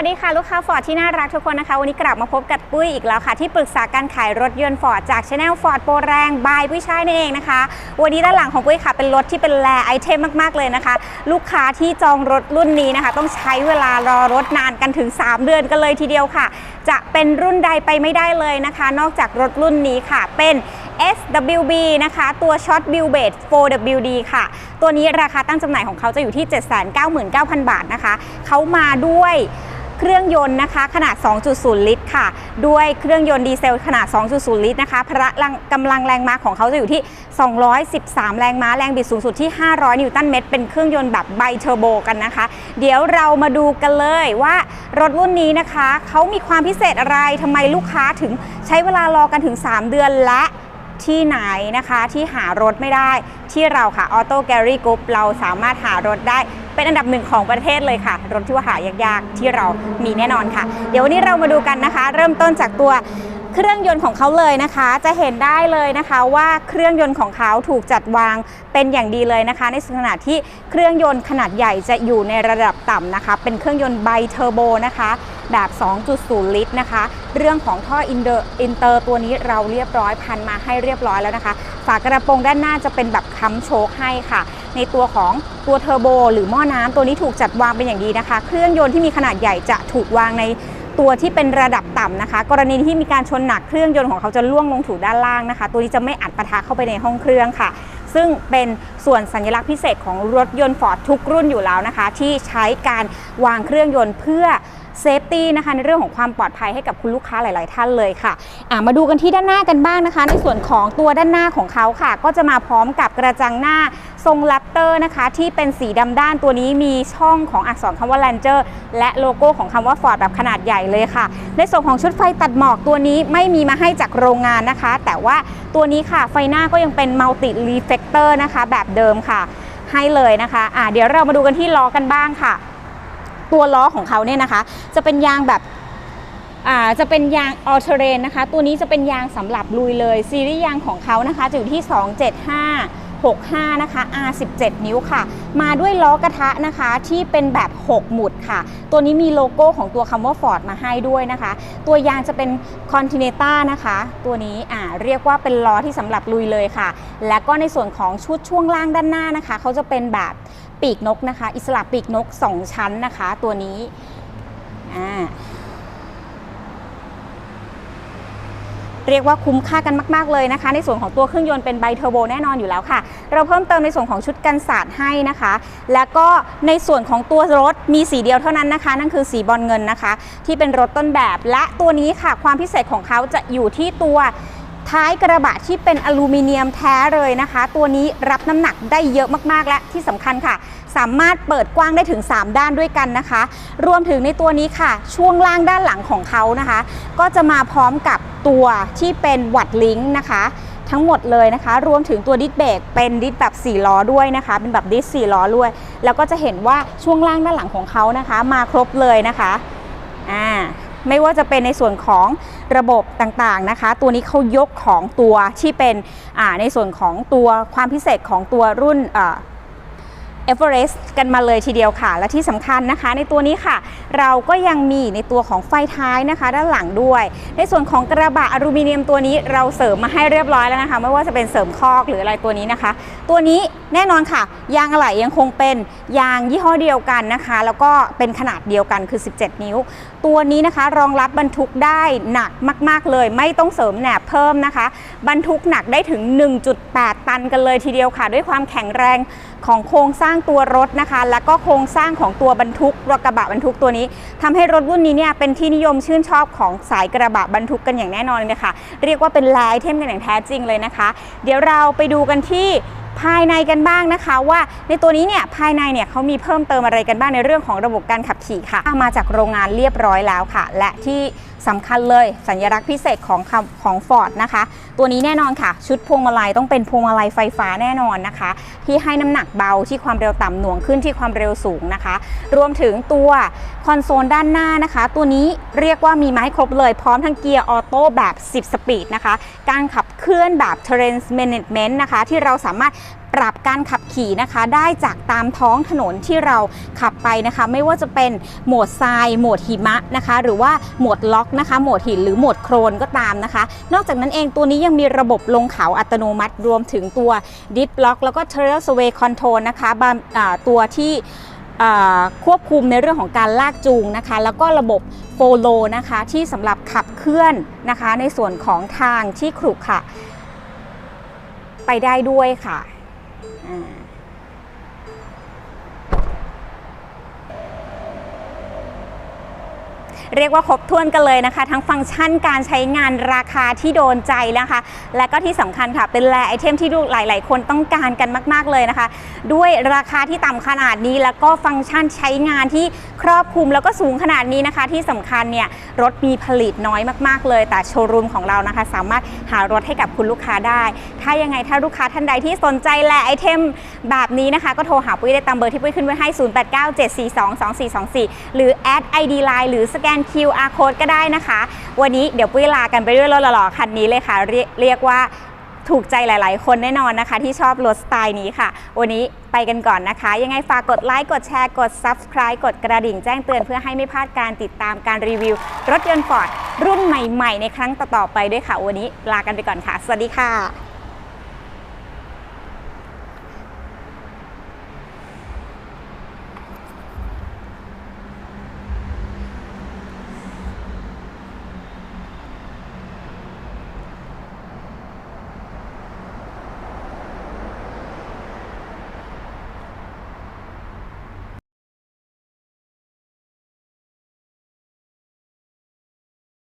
วัสดีค่ะลูกค้าฟอร์ดที่น่ารักทุกคนนะคะ วันนี้กลับมาพบกับปุ้ยอีกแล้วค่ะ ที่ปรึกษาการขายรถยนต์ฟอร์ดจากช anel ฟอร์ดโปรแรงบายปุ้ยชายนั่นเองนะคะ วันนี้ด้านหลังของปุ้ยค่ะ เป็นรถที่เป็นแรไอเทมมากๆเลยนะคะ ลูกค้าที่จองรถรุ่นนี้นะคะ ต้องใช้เวลารอรถนานกันถึง 3 เดือนกันเลยทีเดียวค่ะ จะเป็นรุ่นใดไปไม่ได้เลยนะคะ นอกจากรถรุ่นนี้ค่ะเป็น SWB นะคะ ตัว Short Wheel Base 4WD ค่ะ ตัวนี้ราคาตั้งจำหน่ายของเขาจะอยู่ที่ 799,000 บาทนะคะ เขามาด้วย เครื่องยนต์นะคะขนาด 2.0 ลิตรค่ะ ด้วยเครื่องยนต์ดีเซลขนาด 2.0 ลิตรนะคะพละกำลังแรงม้าของเขาจะอยู่ที่ 213 แรงม้าแรงบิดสูงสุดที่ 500 นิวตันเมตร เป็นเครื่องยนต์แบบไบเทอร์โบกันนะคะ เดี๋ยวเรามาดูกันเลยว่ารถรุ่นนี้นะคะ เขามีความพิเศษอะไรทำไมลูกค้าถึงใช้เวลารอกันถึง 3 เดือนและ ที่ไหนนะคะที่หารถไม่ได้ที่เราค่ะ Auto Gallery Group เราสามารถหารถได้เป็นอันดับหนึ่งของประเทศเลยค่ะ รถที่ว่าหายากๆ ที่เรามีแน่นอนค่ะ เดี๋ยววันนี้เรามาดูกันนะคะ เริ่มต้นจากตัวเครื่องยนต์ของเขาเลยนะคะ จะเห็นได้เลยนะคะว่าเครื่องยนต์ของเขาถูกจัดวางเป็นอย่างดีเลยนะคะ ในขณะที่เครื่องยนต์ขนาดใหญ่จะอยู่ในระดับต่ำนะคะ เป็นเครื่องยนต์ไบเทอร์โบนะคะ แบบ 2.0 ลิตรนะคะ เรื่องของท่ออินเตอร์อินเตอร์ตัวนี้เราเรียบร้อยพันมาให้เรียบร้อยแล้วนะคะ ฝากระโปรงด้านหน้าจะเป็นแบบค้ำโชคให้ค่ะ ในตัวของตัวเทอร์โบ หรือหม้อน้ำตัวนี้ถูกจัดวางเป็นอย่างดีนะคะ เครื่องยนต์ที่มีขนาดใหญ่จะถูกวางในตัวที่เป็นระดับต่ำนะคะ กรณีที่มีการชนหนักเครื่องยนต์ของเขาจะล่วงลงถูด้านล่างนะคะ ตัวนี้จะไม่อัดปะทะเข้าไปในห้องเครื่องค่ะ ซึ่งเป็นส่วนสัญลักษณ์พิเศษของรถยนต์ฟอร์ดทุกรุ่นอยู่แล้วนะคะ ที่ใช้การวางเครื่องยนต์เพื่อ เซฟตี้นะคะในเรื่องของความปลอดภัยให้กับคุณลูกค้าหลาย ๆ ท่านเลยค่ะอะมาดูกันที่ด้านหน้ากันบ้างนะคะ ในส่วนของตัวด้านหน้าของเขาค่ะ ก็จะมาพร้อมกับกระจังหน้าทรงแรปเตอร์นะคะที่เป็นสีดำด้านตัวนี้มีช่องของอักษรคำว่า Ranger และโลโก้ของคำว่า Ford แบบขนาดใหญ่เลยค่ะ ในส่วนของชุดไฟตัดหมอกตัวนี้ไม่มีมาให้จากโรงงานนะคะ แต่ว่าตัวนี้ค่ะไฟหน้าก็ยังเป็นมัลติรีเฟกเตอร์นะคะ แบบเดิมค่ะ ให้เลยนะคะอะเดี๋ยวเรามาดูกันที่ล้อกันบ้างค่ะ ตัวล้อของเขาเนี่ยนะคะ จะเป็นยางแบบจะเป็นยางออเทเรนนะคะ ตัวนี้จะเป็นยางสำหรับลุยเลย ซีรีส์ยางของเขานะคะจะอยู่ที่ 275 65 นะคะ R17 นิ้วค่ะ มาด้วยล้อกระทะนะคะที่เป็นแบบ 6 หมุดค่ะ ตัวนี้มีโลโก้ของตัวคำว่า Ford มาให้ด้วยนะคะ ตัวยางจะเป็น Continental นะคะ ตัวนี้อ่าเรียกว่าเป็นล้อที่สำหรับลุยเลยค่ะ และก็ในส่วนของชุดช่วงล่างด้านหน้านะคะ เขาจะเป็นแบบ ปีกนกนะคะ อิสระปีกนก 2 ชั้นนะคะ ตัวนี้เรียกว่าคุ้มค่ากันมาก ๆ เลยนะคะ ในส่วนของตัวเครื่องยนต์เป็นไบเทอร์โบแน่นอนอยู่แล้วค่ะ เราเพิ่มเติมในส่วนของชุดกันสาดให้นะคะ แล้วก็ในส่วนของตัวรถมีสีเดียวเท่านั้นนะคะ นั่นคือสีบอลเงินนะคะ ที่เป็นรถต้นแบบ และตัวนี้ค่ะ ความพิเศษของเขาจะอยู่ที่ตัว ท้ายกระบะที่เป็นอลูมิเนียมแท้เลยนะคะ ตัวนี้รับน้ำหนักได้เยอะมากๆและที่สำคัญค่ะ สามารถเปิดกว้างได้ถึง 3 ด้านด้วยกันนะคะ รวมถึงในตัวนี้ค่ะ ช่วงล่างด้านหลังของเขานะคะ ก็จะมาพร้อมกับตัวที่เป็นวัดลิงก์นะคะทั้งหมดเลยนะคะ รวมถึงตัวดิสเบรกเป็นดิสแบบ 4 ล้อด้วยนะคะ เป็นแบบดิส4ล้อด้วย แล้วก็จะเห็นว่าช่วงล่างด้านหลังของเขานะคะ มาครบเลยนะคะ อ่า ไม่ว่าจะเป็นในส่วนของระบบต่างๆนะคะ ตัวนี้เขายกของตัวที่เป็นในส่วนของตัวความพิเศษของตัวรุ่นเอเวอเรสต์กันมาเลยทีเดียวค่ะ และที่สำคัญนะคะ ในตัวนี้ค่ะ เราก็ยังมีในตัวของไฟท้ายนะคะ ด้านหลังด้วย ในส่วนของกระบะอลูมิเนียมตัวนี้เราเสริมมาให้เรียบร้อยแล้วนะคะ ไม่ว่าจะเป็นเสริมคอกหรืออะไรตัวนี้นะคะ ตัวนี้แน่นอนค่ะ ยางอะไหล่ยังคงเป็นยางยี่ห้อเดียวกันนะคะ แล้วก็เป็นขนาดเดียวกันคือ 17 นิ้วตัวนี้นะคะรองรับบรรทุกได้หนักมาก ๆ เลย ไม่ต้องเสริมแหนบเพิ่มนะคะ บรรทุกหนักได้ถึง 1.8 ตันกันเลยทีเดียวค่ะ ด้วยความแข็งแรงของโครงสร้างตัวรถนะคะ และก็โครงสร้างของตัวบรรทุกรถกระบะบรรทุกตัวนี้ทำให้รถรุ่นนี้เนี่ยเป็นที่นิยมชื่นชอบของสายกระบะบรรทุกกันอย่างแน่นอนเลยค่ะ เรียกว่าเป็นลายเทมกันอย่างแท้จริงเลยนะคะ เดี๋ยวเราไปดูกันที่ ภายในกันบ้างนะคะว่าในตัวนี้เนี่ยภายในเนี่ยเขามีเพิ่มเติมอะไรกันบ้างในเรื่องของระบบการขับขี่ค่ะ มาจากโรงงานเรียบร้อยแล้วค่ะ และที่สำคัญเลยสัญลักษณ์พิเศษของของ Ford นะคะ ตัวนี้แน่นอนค่ะ ชุดพวงมาลัยต้องเป็นพวงมาลัยไฟฟ้าแน่นอนนะคะ ที่ให้น้ำหนักเบาที่ความเร็วต่ำหน่วงขึ้นที่ความเร็วสูงนะคะ รวมถึงตัวคอนโซลด้านหน้านะคะ ตัวนี้เรียกว่ามีไม้ครบเลยพร้อมทั้งเกียร์ออโต้แบบ 10 สปีดนะคะ การขับ เคลื่อนแบบ terrain management นะคะ ที่เราสามารถปรับการขับขี่นะคะ ได้จากตามท้องถนนที่เราขับไปนะคะ ไม่ว่าจะเป็นโหมดทรายโหมดหิมะนะคะ หรือว่าโหมดล็อกนะคะโหมดหินหรือโหมดโครนก็ตามนะคะ นอกจากนั้นเองตัวนี้ยังมีระบบลงเขาอัตโนมัติรวมถึงตัว Deep Lock แล้วก็ Trail Sway Control นะคะตัวที่ ควบคุมในเรื่องของการลากจูงนะคะ แล้วก็ระบบโฟโลนะคะที่สำหรับขับเคลื่อนนะคะ ในส่วนของทางที่ขรุขระไปได้ด้วยค่ะ เรียกว่าครบถ้วนกันเลยนะคะ ทั้งฟังก์ชันการใช้งานราคาที่โดนใจนะคะ และก็ที่สำคัญค่ะ เป็นแลไอเทมที่ดูหลาย ๆ คนต้องการกันมาก ๆ เลยนะคะ ด้วยราคาที่ต่ำขนาดนี้ แล้วก็ฟังก์ชันใช้งานที่ครอบคลุมแล้วก็สูงขนาดนี้นะคะ ที่สำคัญเนี่ยรถมีผลิตน้อยมาก ๆ เลย แต่โชว์รูมของเรานะคะ สามารถหารถให้กับคุณลูกค้าได้ ถ้ายังไงถ้าลูกค้าท่านใดที่สนใจแลไอเทมแบบนี้นะคะ ก็โทรหาปุ้ยได้ตามเบอร์ที่ปุ้ยขึ้นไว้ให้ 0897422424 หรือแอด ID Line หรือสแกน QR Code ก็ได้นะคะ วันนี้เดี๋ยวปุ้ยลากันไปด้วยรถหล่อๆคันนี้เลยค่ะเรียกเรียกว่าถูกใจหลาย ๆ คนแน่นอนนะคะ ที่ชอบรถสไตล์นี้ค่ะ วันนี้ไปกันก่อนนะคะ ยังไงฝากกดไลค์กดแชร์กด Subscribe กดกระดิ่งแจ้งเตือนเพื่อให้ไม่พลาดการติดตามการรีวิว รถยนต์ฟอร์ดรุ่นใหม่ ๆ ในครั้งต่อๆไปด้วยค่ะ วันนี้ลากันไปก่อนค่ะ สวัสดีค่ะ